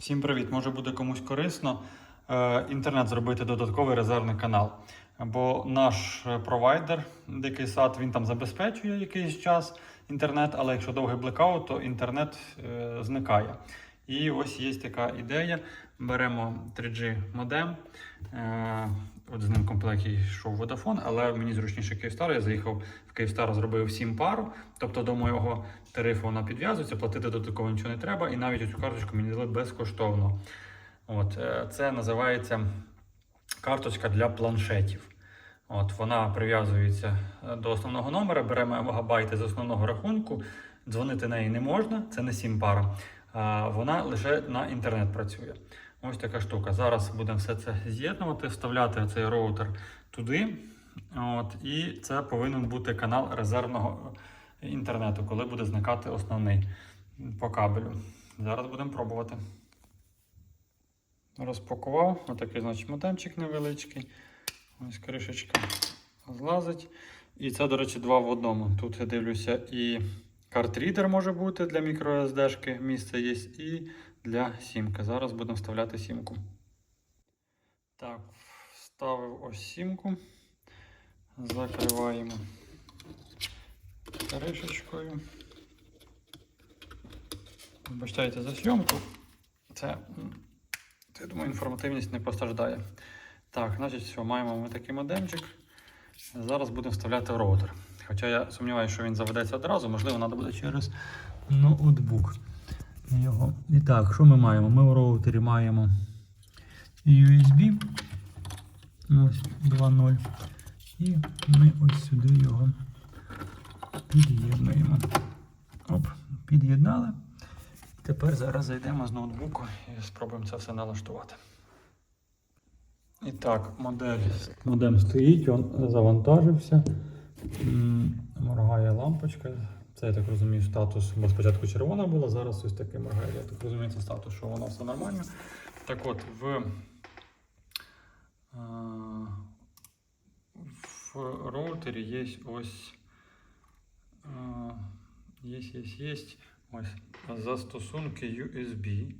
Всім привіт! Може буде комусь корисно е, інтернет зробити додатковий резервний канал. Бо наш е, провайдер, дикий сад, він там забезпечує якийсь час інтернет, але якщо довгий блекаут, то інтернет е, зникає. І ось є така ідея. Беремо 3G модем. Е, от з ним в комплекті йшов Vodafone, але мені зручніше Київстар. Я заїхав в Київстар, зробив сім пару. Тобто до моєго тарифу вона підв'язується, платити додатково нічого не треба. І навіть цю карточку мені дали безкоштовно. От, е, це називається карточка для планшетів. От, вона прив'язується е, до основного номера, беремо мегабайти з основного рахунку, дзвонити неї не можна, це не сім пара. Вона лише на інтернет працює. Ось така штука. Зараз будемо все це з'єднувати, вставляти цей роутер туди. От, і це повинен бути канал резервного інтернету, коли буде зникати основний по кабелю. Зараз будемо пробувати. Розпакував. Отакий, значить, модемчик невеличкий. Ось кришечка злазить. І це, до речі, два в одному. Тут я дивлюся і картрідер може бути для microSD, місце є, і для сімки. Зараз будемо вставляти сімку. Так, вставив ось сімку. Закриваємо кришечкою. Вибачайте за зйомку. Це, я думаю, інформативність не постраждає. Так, значить, все, маємо ми такий модемчик. Зараз будемо вставляти роутер. Хоча я сумніваюся, що він заведеться одразу, можливо, треба буде через ноутбук. Його. І так, що ми маємо? Ми в роутері маємо USB. Ось 2.0. І ми ось сюди його під'єднуємо. Оп, під'єднали. Тепер зараз зайдемо з ноутбуку і спробуємо це все налаштувати. І так, модель, модем стоїть, він завантажився. Моргає лампочка. Це, я так розумію, статус, бо спочатку червона була, зараз ось таке моргає. Я так розумію, це статус, що воно все нормально. Так от, в, е, в роутері є ось. е, Є, є, є. Ось застосунки USB.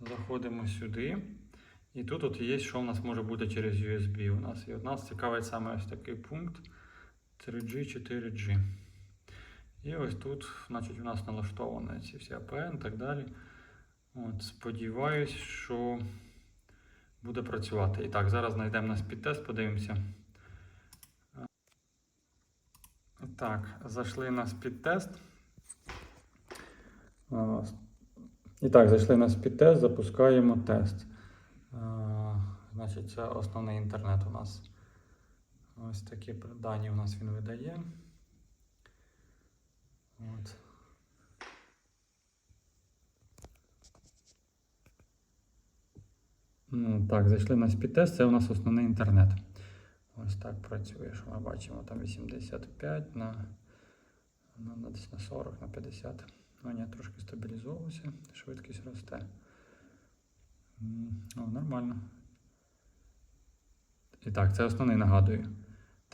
Заходимо сюди. І тут от є, що у нас може бути через USB. У нас і от нас цікавить саме ось такий пункт 3G, 4G. І ось тут, значить, у нас налаштовані ці всі APN і так далі. От, сподіваюсь, що буде працювати. І так, зараз знайдемо на спідтест, подивимося. Так, зайшли на спідтест. І так, зайшли на спідтест, запускаємо тест. Значить, це основний інтернет у нас. Ось такі дані у нас він видає. От. Ну, так, зайшли на спідтест, це у нас основний інтернет. Ось так працює, що ми бачимо там 85 на, на, на десь на 40, на 50. Ну, ні, трошки стабілізовувався, швидкість росте. Ну, нормально. І так, це основний нагадую.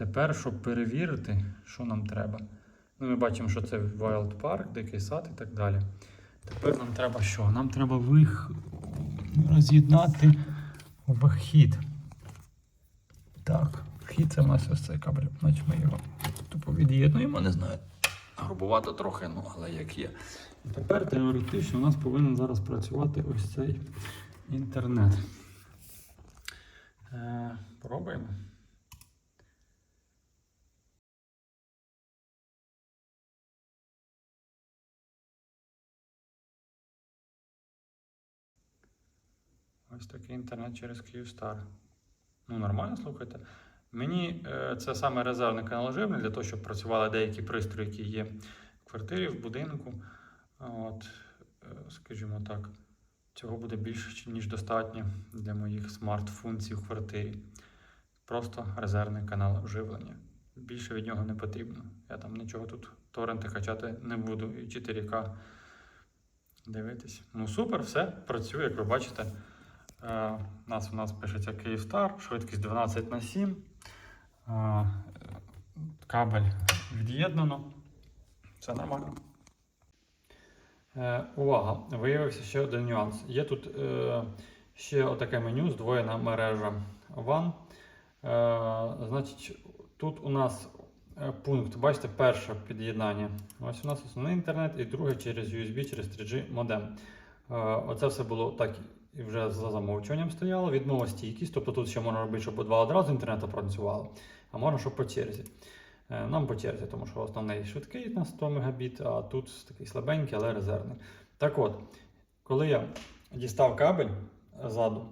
Тепер, щоб перевірити, що нам треба. Ну, ми бачимо, що це Wild Park, Дикий сад і так далі. Тепер нам треба що? Нам треба вих... роз'єднати вхід. Так, вхід це у нас ось цей кабель. Значить ми його тупо від'єднуємо, не знаю. Грубувато трохи, ну але як є. І тепер теоретично у нас повинен зараз працювати ось цей інтернет. Е, пробуємо. Ось такий інтернет через Київстар. Ну, нормально, слухайте. Мені е, це саме резервний канал живний для того, щоб працювали деякі пристрої, які є в квартирі, в будинку. От, е, скажімо так, цього буде більше, ніж достатньо для моїх смарт-функцій в квартирі. Просто резервний канал живлення. Більше від нього не потрібно. Я там нічого тут торренти качати не буду і 4К дивитись. Ну супер, все працює, як ви бачите. Е, у нас у нас пишеться Київстар, швидкість 12 на 7. Е, кабель від'єднано. Все нормально. Е, увага! Виявився ще один нюанс. Є тут е, ще отаке меню здвоєна мережа. Е, значить, тут у нас е, пункт, бачите, перше під'єднання. Ось у нас основний інтернет і друге через USB, через 3G модем. Е, оце все було так і вже за замовчуванням стояло. Відмова стійкість, тобто тут ще можна робити, щоб два одразу інтернету працювало, а можна, щоб по черзі. Е, Нам по черзі, тому що основний швидкий на 100 Мбіт, а тут такий слабенький, але резервний. Так от, коли я дістав кабель ззаду,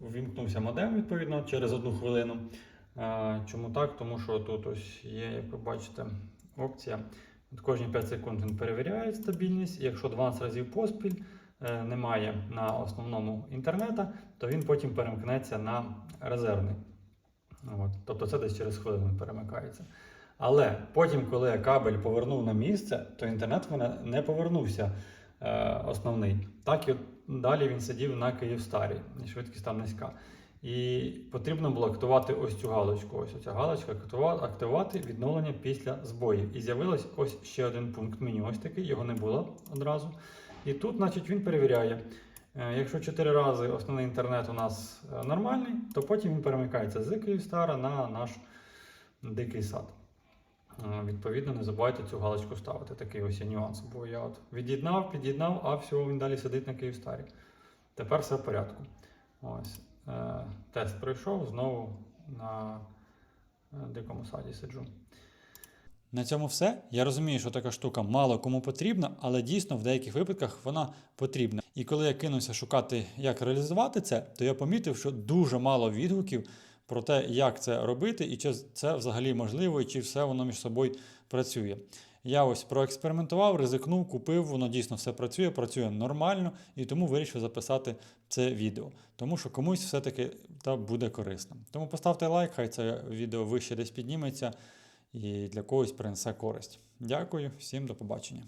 ввімкнувся модем відповідно через одну хвилину. Е, Чому так? Тому що тут ось є, як ви бачите, опція. От кожні 5 секунд він перевіряє стабільність. Якщо 12 разів поспіль немає на основному інтернета, то він потім перемкнеться на резервний. От. Тобто це десь через хвилину перемикається. Але потім, коли я кабель повернув на місце, то інтернет в мене не повернувся е, основний. Так і далі він сидів на Київстарі, і швидкість там низька. І потрібно було активувати ось цю галочку. Ось ця галочка активувати відновлення після збоїв. І з'явилось ось ще один пункт меню. Ось такий, його не було одразу. І тут, значить, він перевіряє. Е, Якщо 4 рази основний інтернет у нас е, нормальний, то потім він перемикається з Київстара на наш дикий сад. Е, Відповідно, не забувайте цю галочку ставити. Такий ось нюанс. Бо я от від'єднав, під'єднав, а всього він далі сидить на Київстарі. Тепер все в порядку. Ось. Тест пройшов, знову на дикому саді сиджу. На цьому все. Я розумію, що така штука мало кому потрібна, але дійсно в деяких випадках вона потрібна. І коли я кинувся шукати, як реалізувати це, то я помітив, що дуже мало відгуків про те, як це робити, і чи це взагалі можливо, і чи все воно між собою працює. Я ось проекспериментував, ризикнув, купив, воно дійсно все працює, працює нормально, і тому вирішив записати це відео. Тому що комусь все-таки та буде корисно. Тому поставте лайк, хай це відео вище десь підніметься і для когось принесе користь. Дякую, всім до побачення.